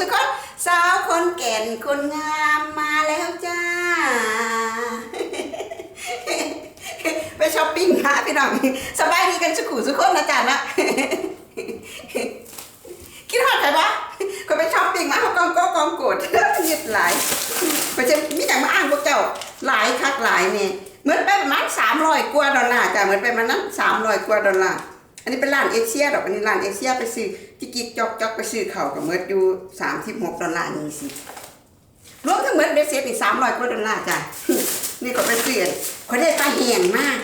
สุคนสาวคนแก่นคนงามมาแล้วจ้า ไปช้อปปิ้งนะพี่น้องสบายดีกันสุขุสุคนนะจ๊ะนะคิดว่าใครวะคนไปช้อปปิ้งมาเขากองก็กองโกรธยึดหลายเพราะมีอย่างมาอ้างพวกเจ้าหลายคักหลายนี่เหมือนไปประมาณสามร้อยกว่าดอลลาร์จ้ะเหมือนไปประมาณนั้นสามร้อยกว่าดอลลาร์ อันนี้เป็นร้านเอเชียดอกอันนี้ร้านเอเชียไปซื้อจิกิกจอกจอกไปซื้อเขากับเมื่ออยู่สามสิบหกดอลลาร์นี่สิรวมทั้งหมดเบสเซ็ตอีกสามร้อยกว่าดอลลาร์จ้ะนี่ก็ไปซื้อเขาได้ปลาแห้งมาก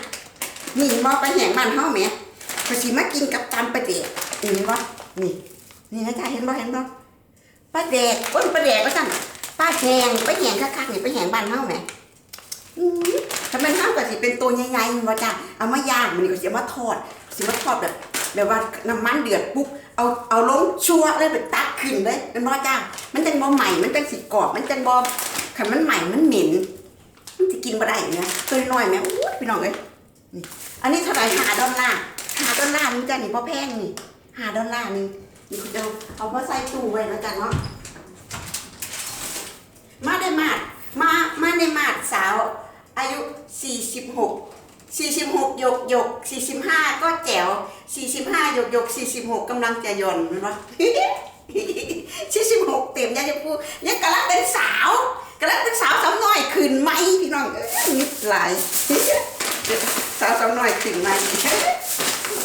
นี่มอปลาแห้งมันเฮาแหมก็สิมากินกับตำปลาเดกเห็นบ่นี่ นี่นะจ๊ะเห็นบ่เห็นบ่ปลาแดกอ้นปลาแดกว่าซั่นปลาแห้งปลาแห้งคักๆนี่ปลาแห้งบ้านเฮาแหมอื้อถ้ามันเฮาก็สิเป็นตัวใหญ่ๆบ่จ้ะเอามาย่างมันนี่ก็สิมาทอด สิมาทอดแบบแบบว่าน้ำมันเดือดปุ๊บเอาเอาลงชั่วเลยไปตักขึ้นเลยเป็นบ่จ้ามันจังบ่ใหม่มันจังสิกรอบมันจังบ่คันมันใหม่มันเหม็นมันสิกินบ่ได้เนี่ยตัวน้อยแม่อู้ยพี่น้องเอ้ยนี่อันนี้เท่าไหร่หาดอลลาร์หาดอลลาร์นี่จ้ะนี่บ่แพงนี่หาดอลลาร์นี่นี่คุณจะเอามาใส่ตู้ไว้แล้วกันเนาะมาได้มาดมามาได้มาดสาว อายุ 46 46หยกหยก45 ก็แจ๋ว45หยกหยก46กำลังจะหย่อนเห็นปะ46เต็มยังจะพูดยังกำลังเป็นสาวกำลังเป็นสาวสาวน้อยขืนไหมพี่น้องเอ้ยนิดหลายสาวสาวน้อยขืนไหม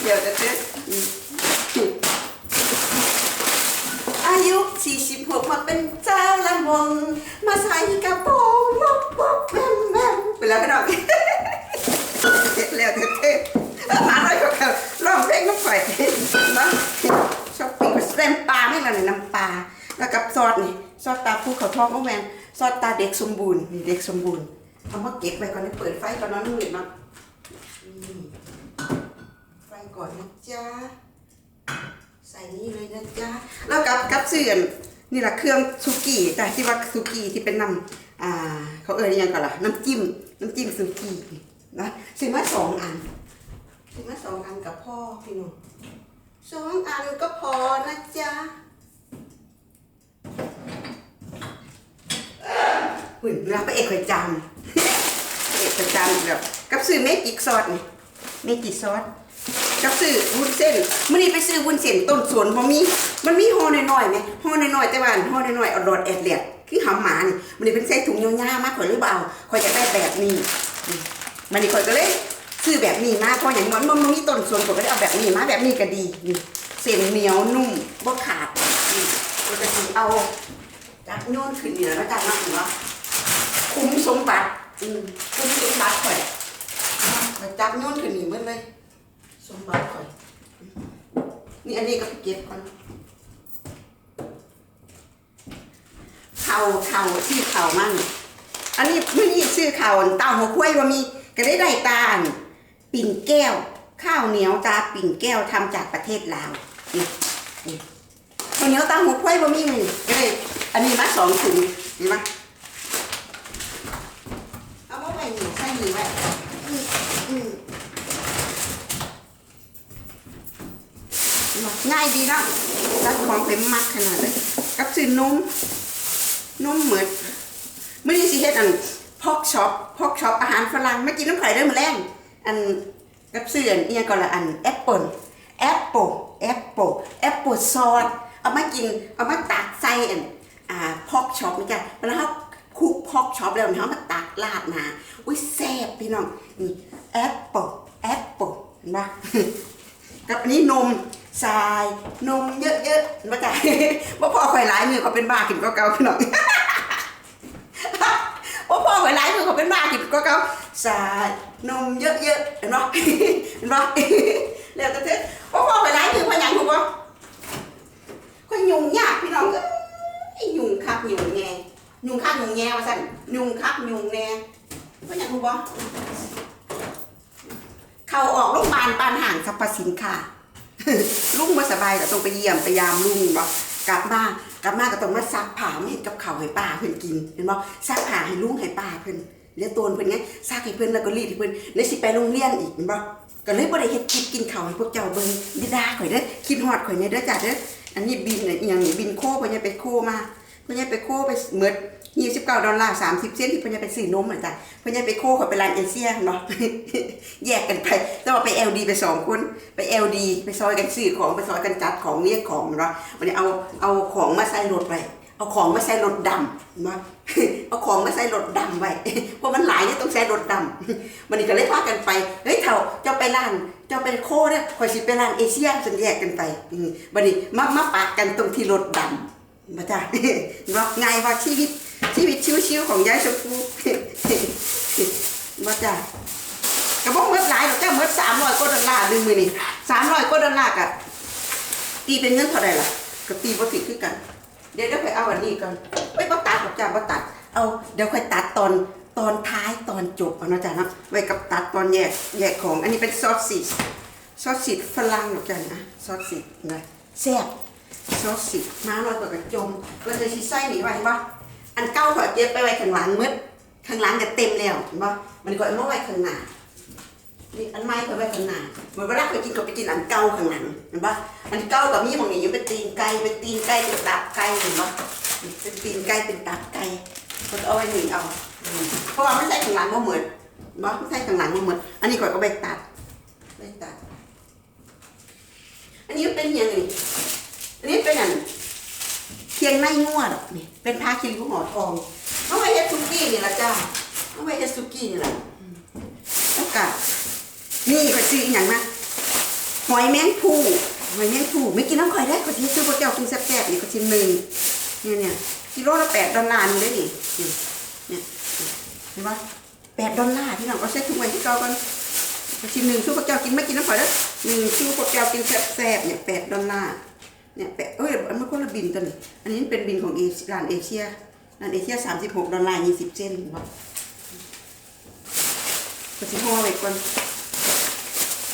เดี๋ยวจะเจออายุ 46มาเป็นเจ้าละมงมาใส่กระโปรงวบวบแวมแวมไปแล้วพี่น้องเสร็จแล้วเท่ๆมาน่อยก็เขาร้องเพลงน้ำไฟนะชอบปิ้งแซมปลาไม่ละเนี่ยน้ำปลาแล้วกับซอสนี่ซอสตาผู้เขาทองก็แมนซอสตาเด็กสมบูรณ์นี่เด็กสมบูรณ์เอามาเก็บไว้ก่อนนี่เปิดไฟก่อนนอนมืดเนาะไฟก่อนนะจ๊ะใส่นี่เลยนะจ๊ะแล้วกับกับเสื่อนนี่แหละเครื่องซูกี้แต่ที่ว่าซูกี้ที่เป็นน้ำอ่าเขาเอ่ยยังก่อนล่ะน้ำจิ้มน้ำจิ้มซูกี้นะซื้อมาสองอัน ซื้อมาสองอันกับพ่อพี่หนุ่มสองอันก็พอนะจ๊ะหุ่นนะพระเอกเคยจำเอกเคยจำแบบกับซื้อเมจิกซอสนี่เมจิกซอสกับซื้อวุ้นเส้นมื่อนี้ไปซื้อวุ้นเส้นต้นสวนพอมี มันมีห่อน้อยๆไหมห่อน้อยๆแต่ว่าห่อน้อยๆเอาดอดแอดเลียดคือหำหมานี่มันนี่เป็นใส่ถุงยาวๆมากข่อยหรือเปล่าข่อยจะได้แบบนี้มันนี่ข่อยก็เลย ซื้อแบบนี้มาเพราะอย่างมันมันมีต้นส่วนข่อยก็ได้เอาแบบนี้มาแบบนี้ก็ดีนี่เส้นเหนียวนุ่มบ่ขาดนี่ข่อยก็สิเอาจักโยนขึ้นนี่แหล้วจักมาถึงว่าคุ้มสมบัติอืมคุ้มสมบัติข่อยข่อยจักโยนขึ้นนี่หมดเลย สมบัติก่อนนี่อันนี้ก็ไปเก็บก่อนเข่าเข่าชื่เข่ามั่งอันนี้ไม่นี่ชื่อเข่าเต้าหัวคุ้ยว่ามีก็ได้ได้ตาล ปิ่นแก้ว ข้าวเหนียวตาปิ่นแก้วทำจากประเทศลาวนี่นี่ข้าวเหนียวตาหัวคุ้ยว่มีมันก็ได้อันนี้มาสองถุงเห็นไหมเอามาไว้นี่ใส่นี่ไว้อืมอืมง่ายดีนะรัดของเป็นมักขนาดเลยกับซื้อนมนมเหมือนไม่ได้สิเฮ็ดอันพอกช็อปพอกช็อปอาหารฝรั่งไม่กินน้ำไข่ได้มาแรง อันกับซื้ออันเอียก่อนละอันแอปเปิลแอปเปิลแอปเปิลแอปเปิลซอสเอามากินเอามาตักใส่อันอ่าพอกช็อปนี่จ้ะเวลาเขาคุกพอกช็อปแล้วเขามาตักราดนาอุ้ยแซ่บพี่น้องนี่แอปเปิลแอปเปิลเห็นปะกับอันนี้นมทรายนมเยอะๆมาจ่ายว่าพ่อคอยหลายมือเขาเป็นบ้ากินก็เกาพี่น้องว่าพ่อคอยหลายมือเขาเป็นบ้ากินก็เกาทราย นมเยอะๆเห็นปะเห็นปะแล้วแต่เถอะว่าพ่อคอยหลายมือพ่อหยังถูกปะคอยยุ่งยากพี่น้องเอ้ยยุ่งคักยุ่งแงยุ่งคักยุ่งแงว่าสั่นยุ่งคักยุ่งแน่พ่อหยังถูกปะเขาออกโรงพยาบาลปานห่างสรรพสินค้าลุงมาสบายก็ต้องไปเยี่ยมไปยามลุงบ่กลับมากลับมาก็ต้องมาซักผ้าไม่เห็นกับเขาให้ป้าเพิ่อนกิน เห็นบ่ซักผ้าให้ลุงให้ป้าเพิ่อน เลี้ยตัวเพิ่นไงซักให้เพิ่นแล้วก็รีดให้เพิ่นแล้วสิไปโรงเรียนอีกเห็นบ่ก็เลยบ่ได้เฮ็ดคลิปกินข้าวให้พวกเจ้าเบิ่งดิดาข่อยเด้อคิดฮอดข่อยเนี่ยเด้อจ้ะเด้ออันนี้บินเนี่ยอหย่างนี้บินโคเพิ่นจะไปโคมาเพิ่นจะไปโคไปเหมือน29ดอลลาร์30 เซนที่เพิ่นจะไปซื้อนมเหมือนกันเพิ่นจะไปโคเขาไปร้านเอเชียเนาะแยกกันไปแต่ว่าไป LD ไปสองคนไป LD ไปซอยกันซื้อของไปซอยกันจัดของเรียกของเนาะวันนี้เอาเอาของมาใส่รถไป เอาของมาใส่รถดำเนาะเอาของมาใส่รถดำไว้เพราะมันหลายเนี่ยต้องใส่รถดำวันนี้ก็เลยพากันไปเฮ้ยเถ่าเจ้าไปร้านเจ้าเป็นโคเนี่ยคอยสิไปร้านเอเชียสันแยกกันไปอืมวันนี้มามาปะกันตรงที่รถดำมาจ้าว่าไงว่าชีวิตชีวิตชิวๆของยายชมพูมาจ้ากระบอกเมื่อหลายดอกจ้าเมื่อสามร้อยกว่าดอลลาร์หนึ่งมือนี่สามร้อยกว่าดอลลาร์กะตีเป็นเงินเท่าไหร่ล่ะก็ตีบ่ผิดคือกัน เดี๋ยวเดี๋ยวไปเอาอันนี้ก่อนเอ้ยบ่ตัดหรอกจ้าบ่ตัด เอาเดี๋ยวค่อยตัดตอนตอนท้ายตอนจบเอานะจ้าเนะไว้กับตัดตอนแยกแยกของ อันนี้เป็นซอสซีสซอสซีสฝรั่งหรอกจ้านะซอสซีสนะแซ่บซอสซีสมาลอยกว่ากระจมเราจะสิใส่หนีไว้บ่อันเก่าขอเก็บไปไว้ข้างหลังมืดข้างหลังก็เต็มแล้วบ่มันก็เอามาไว้ข้างหน้า นี่อันไม้เขาไว้ข้างหน้าเมือนเวลาไปกินก็ไปกินอันเก่าข้างหลังเห็นปะอันเก่ากับมีหมองนี้อยู่เป็นตีนไก่เป็นตีนไก่เป็นตับไก่เห็นปะเป็นตีนไก่เป็นตับไก่เขาเอาไว้หนีเอาเพราะว่าไม่ใช่ข้างหลังมันเหมือนบอไม่ใช่ข้างหลังมันเหมือนอันนี้ก่อนก็ไปตัดไปตัด อันนี้เป็นอย่างนี้อันนี้เป็นอย่างเคียงในงัวดอกนี่เป็นผ้าคิริวหอทองเอาไว้เฮ็ดซุกี้นี่ละจ้าเอาไว้เฮ็ดซุกี้นี่ละอืมแล้วก็ นี่ก็ซื้ออย่างนะหอยแมงผู้หอยแมงผู้ไม่กินน้ำข่อยได้ก็ที่ซื้อพวกเจ้ากินแซ่บๆนี่ก็ชิ้นหนึ่งเนี่ยเนี่ยกิโลละแปดดอลลาร์นี่เลยนี่เนี่ยเห็นปะแปดดอลลาร์พี่น้องเอาใส่ถุงไว้ที่เก่ากันก็ชิ้นหนึ่งซื้อพวกเจ้ากินไม่กินน้ำข่อยเด้หนึ่งซื้อพวกเจ้ากินแซ่บๆเนี่ยแปดดอลลาร์เนี่ยแปดเอ้ยมันคนละบินตัวนี้อันนี้เป็นบินของเอเชียร้านเอเชียร้านเอเชียสามสิบหกดอลลาร์ยี่สิบเซนต์เห็นปะก็ชิ้นห่อไว้ก่อน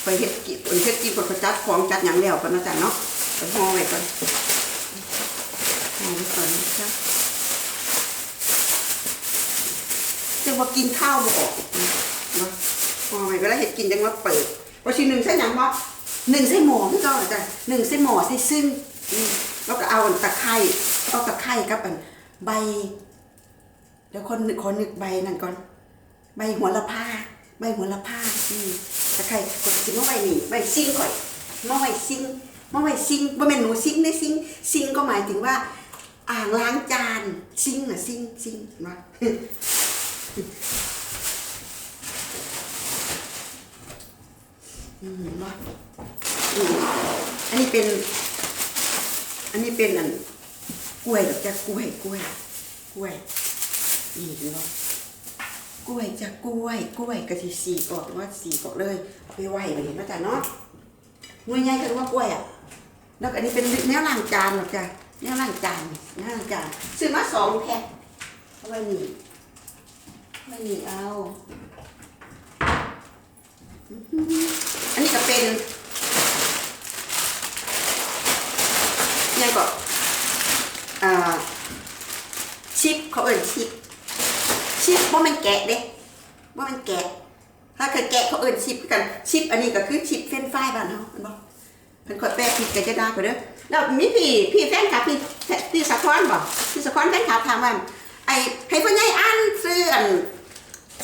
ไปเฮ็ดกินเฮ็ดกินกดจัดของจัดหยังแล้วกันนาะจ๊ะเนาะไปห่อไว้ก่อนห่อไว้ก่อนนะคะจังว่ากินข้าวบ่ออกนะห่อไว้ก็แล้วเฮ็ดกินจังว่าเปิดว่าชิ้นหนึ่งใส่ยังบ่หนึ่งใส่หม้อคือเก่าน่ะจ้ะหนึ่งใส่หม้อใส่ซึ่งแล้วก็เอาตะไคร้เอาตะไคร้กับอันใบเดี๋ยวคนนึกขอนึกใบนั่นก่อน ใบหัวละผ้าใบหัวละผ้าอืม ตะไคร้กดสิมาไว้นี่ไว้ซิ่งก่อยมาไว้ซิ่งมาไว้ซิ่งบ่แม่นหนูซิ่งได้ซิ่งซิ่งก็หมายถึงว่า อ่างล้างจานซิ่งน่ะซิ่งซิ่งมาอืมมาะอันนี้เป็น อันนี้เป็นอันกล้วยดอกจ้ะกล้วยกล้วยกล้วยนี่เห็นบ่ กล้วยจะกล้วย กล้วยกะทิสีกออกว่าสีกออกเลยเอาไปไหวไปเห็นไหมจ๊ะเนาะหน่วยใหญ่กันว่ากล้วยอะแล้วอันนี้เป็นแนวล้างจานหรอกจ้ะแนวล้างจานแนวล้างจานซื้อมาสองแพ็คเอาไว้นี่ไว้นี่เอาอันนี้ก็เป็นยังก็อ่าชิปเขาเอ่ยชิป ชิปว่ามันแกะเด้ว่ามันแกะ ถ้าเคยแกะเขาเอินชิปกันชิปอันนี้ก็คือชิปเฟรนช์ฟรายบ้านเฮาเห็นบ่เพิ่นขอแปลผิดกันจะได้ก็เด้อแล้วมีพี่พี่แฟนคลับพี่พี่สะท้อนบ่พี่สะท้อนแฟนคลับถามว่าไอ้ให้พ่อใหญ่อ่านซื้ออัน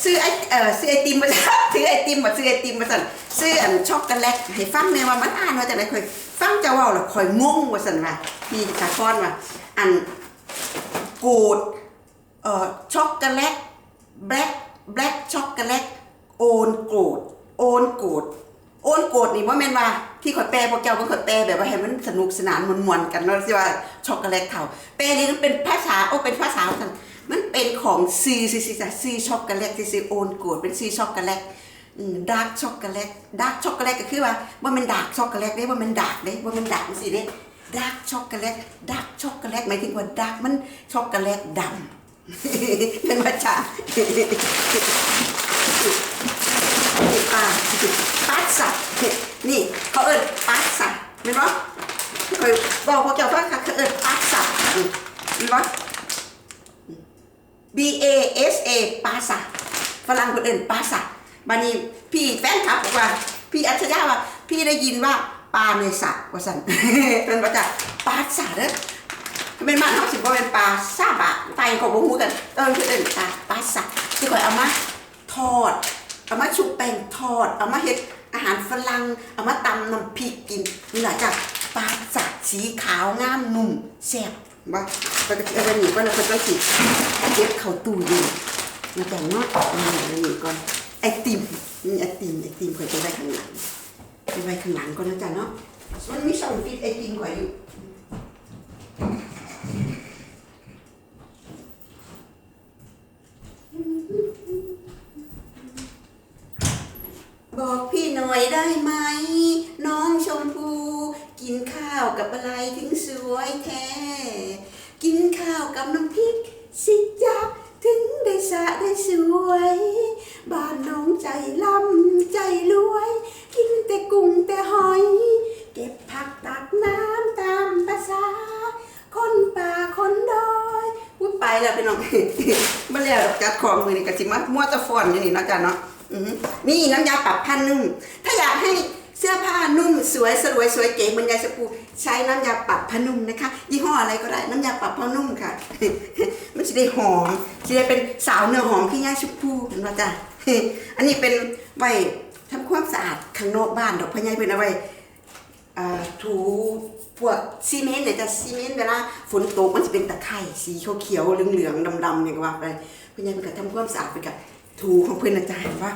ซื้อไอเอ่อซื้อไอติมมาซื้อไอติมบ่ซื้อไอติมมาสั่นซื้ออันช็อกโกแลตให้ฟังแม่ว่ามันอ่านว่าจังได๋ค่อยฟังจ้าเว้าแล้วค่อยงงว่าซั่นว่าพี่สะท้อนว่าอันกูดเอ่อช็อกโกแลต แบล็กแบล็กช็อกโกแลตโอนโกรดโอนโกรดโอนโกรดนี่ว่าแม่นว่าที่ขอยแปลพวกเจ้าก็ขอยแปลแบบว่าให้มันสนุกสนานมวนๆกันเนาะสิว่าช็อกโกแลตเขาแปลนี่มันเป็นภาษาโอ้เป็นภาษากันมันเป็นของซีซีซีซีช็อกโกแลตซีซีโอนโกรดเป็นซีช็อกโกแลตดาร์กช็อกโกแลตดาร์กช็อกโกแลตก็คือว่าว่ามันดาร์กช็อกโกแลตเด้ว่ามันดาร์กเด้ว่ามันดาร์กสิเด้ดาร์กช็อกโกแลตดาร์กช็อกโกแลตหมายถึงว่าดาร์กมันช็อกโกแลตดำ เป็นประจาอ่าปัสสะนี่เขาเอิ้นปัสสะเห็นปะเคยบอกพวกเจ้าฟังค่ะเขาเอิ้นปัสสะเห็นปะ B A S A ปัสสะฝรั่งคนเอิ้นปัสสะบานี้พี่แฟนคลับบอกว่า พี่อัจฉริยะว่า พี่ได้ยินว่าปลาในสระว่าสันเป็นประจาปลาสาเด้อ เป็นบ้านเฮาสิบ่เป็นปลาซาบะไตเขาบ่ฮู้กันเออคือเอิ้นปลาปลาสาที่ข่อยเอามาทอด เอามาชุบแป้งทอด เอามาเฮ็ดอาหารฝรั่งเอามาตำน้ำพริกกินนี่แหละจ้ะปลาสักสีขาวงามนุ่มแซ่บบ่ปกติเอาไปนี่ก็แล้วก็ต้องสิเก็บเข้าตู้เย็นมาแต่เนาะนี่อันนี้ก่อนไอติมนี่ไอติมไอติมข่อยจะไว้ข้างหลังไปไว้ข้างหลังก่อนนะจ๊ะเนาะมันมีช่องฟิตไอติมข่อยอยู่ บอกพี่หน่อยได้ไหม น้องชมพู กินข้าวกับอะไรถึงสวยแท้ กินข้าวกับน้ำพริก สิจับถึงได้สะได้สวย บ้านน้องใจล่ำใจรวย กินแต่กุ้งแต่หอย เก็บผักตักน้ำตามภาษา คนป่าคนดอยพูดไปแล้วพี่น้องมาแล้วดอกจัดของมือนี่กะสิมามัวตะฟอนอยู่นี่นะจ๊ะเนาะ นี่น้ำยาปรับผ้านุ่ม ถ้าอยากให้เสื้อผ้านุ่มสวยสวยสวยเก๋เหมือนยายสปูใช้น้ำยาปรับผ้านุ่มนะคะ ยี่ห้ออะไรก็ได้น้ำยาปรับผ้านุ่มค่ะ มันจะได้หอมจะได้เป็นสาวเนื้อหอมพี่ยายชมพูเห็นไหมจ๊ะอันนี้เป็นไว้ทำความสะอาดข้างนอกบ้านดอกพะยายเป็นเอาไว้ถูพวกซีเมนต์เนี่ยจะซีเมนต์เวลาฝนตกมันจะเป็นตะไคร่สีเขียวเหลืองๆดำๆอย่างว่าไปพื่อนยังเป็นการทำความสะอาดเป็นกับ ถูของเพื่อนอาจารย์ว่า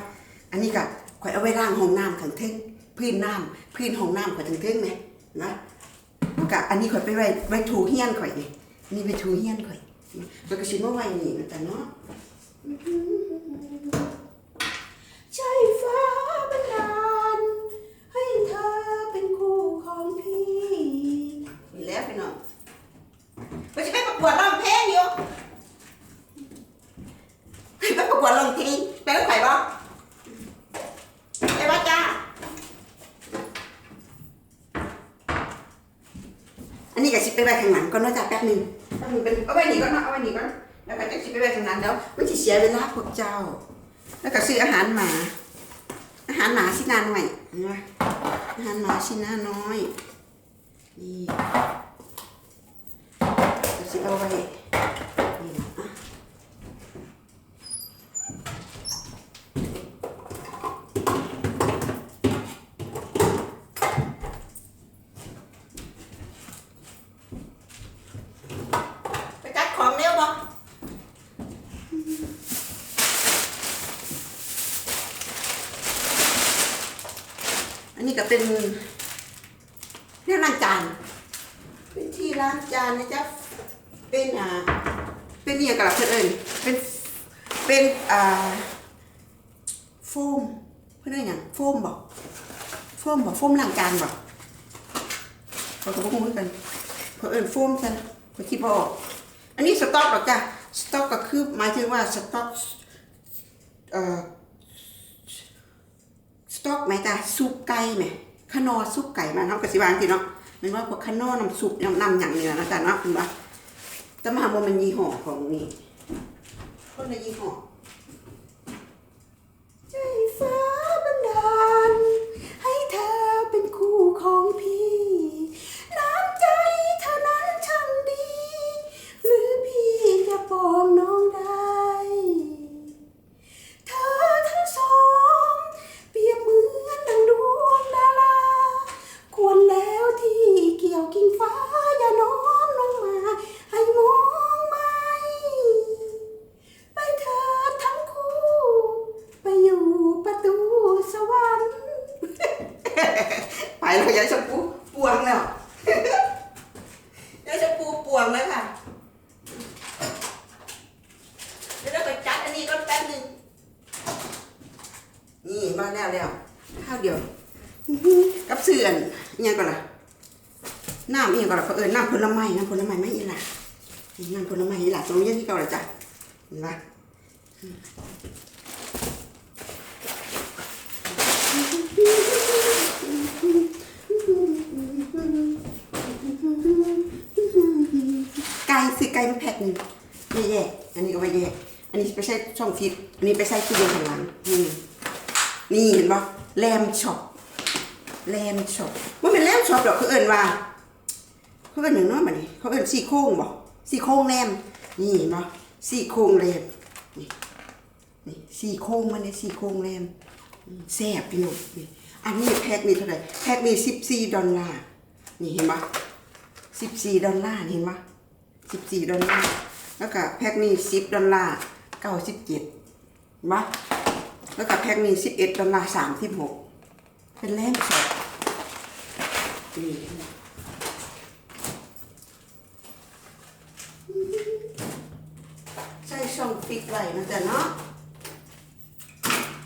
อันนี้ก็ข่อยเอาไว้ล้างห้องน้ำขังเท่งพื้นน้ำพื้นห้องน้ำข่อยถึงเท่งไหมนะกับอันนี้ข่อยไปไว้ไว้ถูเฮียนข่อยนี่อันนี่ไปถูเฮียนข่อยแล้วก็ชิมว่าไว้นี่นะจ๊ะเนาะใจฟ้าบันดาลให้เธอเป็นคู่ของพี่นี่แล้วพี่น้องไปจะไปประกวดร้องเพลงอยู่ ไปประกวดร้องเพลงไปกับใครบ้างไปว่าจ้า อันนี้ก็สิไปไว้ข้างหลังก่อนเนาะจ้าแป๊บหนึงแป๊บหนึงเป็นเอาไว้นี่ก่อนเนาะเอาไว้นี่ก่อน แล้วก็จะสิไปไว้ข้างหลังแล้วมันสิเสียเวลาพวกเจ้า แล้วก็ซื้ออาหารหมา อาหารหมาสินาหน่อยเห็นไหมอาหารหมาสินาน้อย นี่จะสิเอาไว้นี่นะอะไปจัดของเร็วบ่ อันนี้ก็เป็นเนี่ยล้างจานเป็นที่ล้างจานนะจ๊ะเป็นอ่าเป็นเนี่ยกับเพื่อนเอิญเป็นเป็นอ่าโฟมเพื่อนเอิญอย่างโฟมบอกโฟมบอกโฟมล้างจานบอกเขาก็บอกเหมือนกันเพื่อนเอิญโฟมกันเขาคิดบ่ออกอันนี้สต็อกหรอกจ้ะสต็อกก็คือหมายถึงว่าสต็อกเอ่อ สต๊อกไหมจ้ะซุปไก่ไหมขนอซุปไก่มาเนาะกสิบางทีเนาะมันว่าพวกขนอน้ำซุปน้ำน้ำอย่างเนี้ยนะจ๊ะเนาะคุณว่าแต่มาห่ามันยี่ห้อของนี่คนละยี่ห้อใจฟ้าบันดาลให้เธอเป็นคู่ของพี่ น้ำใจเธอนั้นช่างดี หรือพี่จะปองน้องได้ เธอทั้งสองเปรียบเหมือนดังดวงดารา ควรแล้วที่เกี่ยวกิ่งฟ้าอย่าน้อมลงมา ให้มองไม่ไปเธอทั้งคู่ ไปอยู่ประตูสวรรค์ ไปแล้วยายชมพูปวงแล้ว ยายชมพูปวงแล้วค่ะ เดี๋ยวเราไปจัดอันนี้ก็แป๊บหนึง นี่มาแล้วแล้วข้าวเดียวอื้อหือกับเสื่อนอิหยังก่อนล่ะ น้ำอิหยังก่อนล่ะเขาเอิญน้ำผลไม้น้ำผลไม้ไม่อีหล่ะน้ำผลไม้อีหล่ะตรงนี้ที่เก่าเลยจ้ะเห็นปะไก่ซื้อไก่มาแพ็คหนึ่งไม่แยกอันนี้ก็ไม่แยกอันนี้ไปใส่ช่องฟิตอันนี้ไปใส่ตู้เย็นข้างหลังนี่นี่เห็นปะแลมช็อปแลมช็อปว่าเป็นแลมช็อปดอกคือเอิญว่า เเขาเอิ้นหยังเนาะบัดนี้เขาเอิ้นซี่โครงบ่ซี่โครงแหนมนี่เนาะซี่โครงแหนมนี่นี่ซี่โครงมันเนี่ยซี่โครงแหนมแซ่บพี่น้องนี่อันนี้แพ็คนี่เท่าไหร่แพ็คนี่14ดอลลาร์นี่เห็นปะ14ดอลลาร์นี่เห็นปะ14ดอลลาร์แล้วก็แพ็คนี่10ดอลลาร์97เห็นปะแล้วก็แพ็คนี่11ดดอลลาร์36เป็นแหลมสดนี่ ใส่ ช่องฟิตไว้นะจ๊ะเนาะ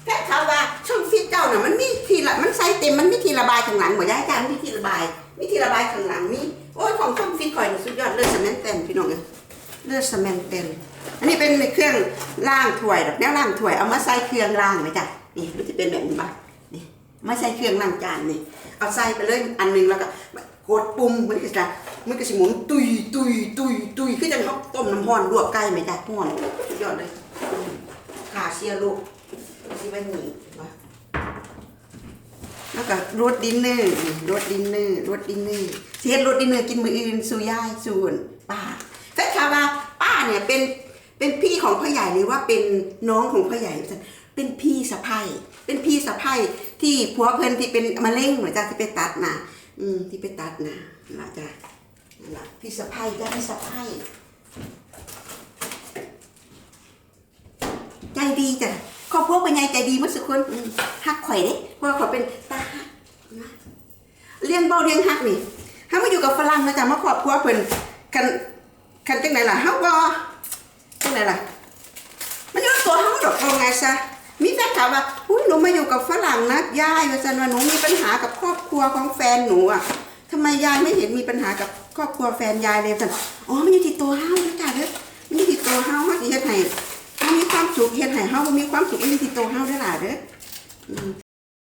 แค่ถามว่าช่องฟิตเจ้าน่ะมันมีทีละมันใส่เต็มมันมีทีระบายข้างหลังบ่ได้จ้ามีทีระบายมีทีระบายข้างหลังมีโอ้ยของช่องฟิตข่อยนี่สุดยอดเลยสแมนเตนพี่น้องเอ้ยเลือดสแมนเตนอันนี้เป็นเครื่องล้างถ้วยดอกแนวล้างถ้วยเอามาใส่เครื่องล้างไว้จ้ะนี่มันจะเป็นแบบนี้ปะนี่ไมาใส่เครื่องล้างจานนี่เอาใส่ไปเลยอันหนึงแล้วก็กดปุ่มมันก็จะ มันก็สิหมุนตุยตุยตุยตุยคือจังเขาต้มน้ำร้อนลวกไก่ไหมจ้ะร้อนสุดยอดเลยขาเชียร์ลูกที่บ้านหนีวะแล้วก็รสดินเนอร์รสดินเนอร์รสดินเนอร์เสียรสดินเนอร์กินมืออื่นสู่ยายส่วนป้าแต่ชาว่าป้าเนี่ยเป็นเป็นพี่ของพ่อใหญ่หรือว่าเป็นน้องของพ่อใหญ่เป็นพี่สะใภ้เป็นพี่สะใภ้ที่ผัวเพิ่นที่เป็นมะเร็งเหมือนจ้ะที่ไปตัดนะอืมที่ไปตัดนะนะจ้ะ นั่นล่ะพี่สะใภ้จ้ะพี่สะใภ้ใจดีจ้ะครอบครัวเป็นไงใจดีมื่อสักคนฮักข่อยเด้เพราะว่าเขาเป็นตาฮักนะเลี้ยงเบาเลี้ยงฮักนี่ถ้ามาอยู่กับฝรั่งนะจ๊ะมาครอบครัวเพิ่นกันกันจังไหนล่ะเฮาบ่จังไหนล่ะ มันอยู่กับตัวเฮาดอกเอาไงซะมีแฟนถามว่าอุ้ยหนูมาอยู่กับฝรั่งนะยายว่าซั่นว่าหนูมีปัญหากับครอบครัวของแฟนหนูอะทำไมยายไม่เห็นมีปัญหากับ ครอบครัวแฟนยายเลยซั่นอ๋อมันอยู่ที่ตัวเฮานะจ้ะเด้อมันอยู่ที่ตัวเฮาเฮาสิเฮ็ดให้เฮามีความสุขเฮ็ดให้เฮาบ่มีความสุขมันอยู่ที่ตัวเฮาเด้อล่ะเด้อ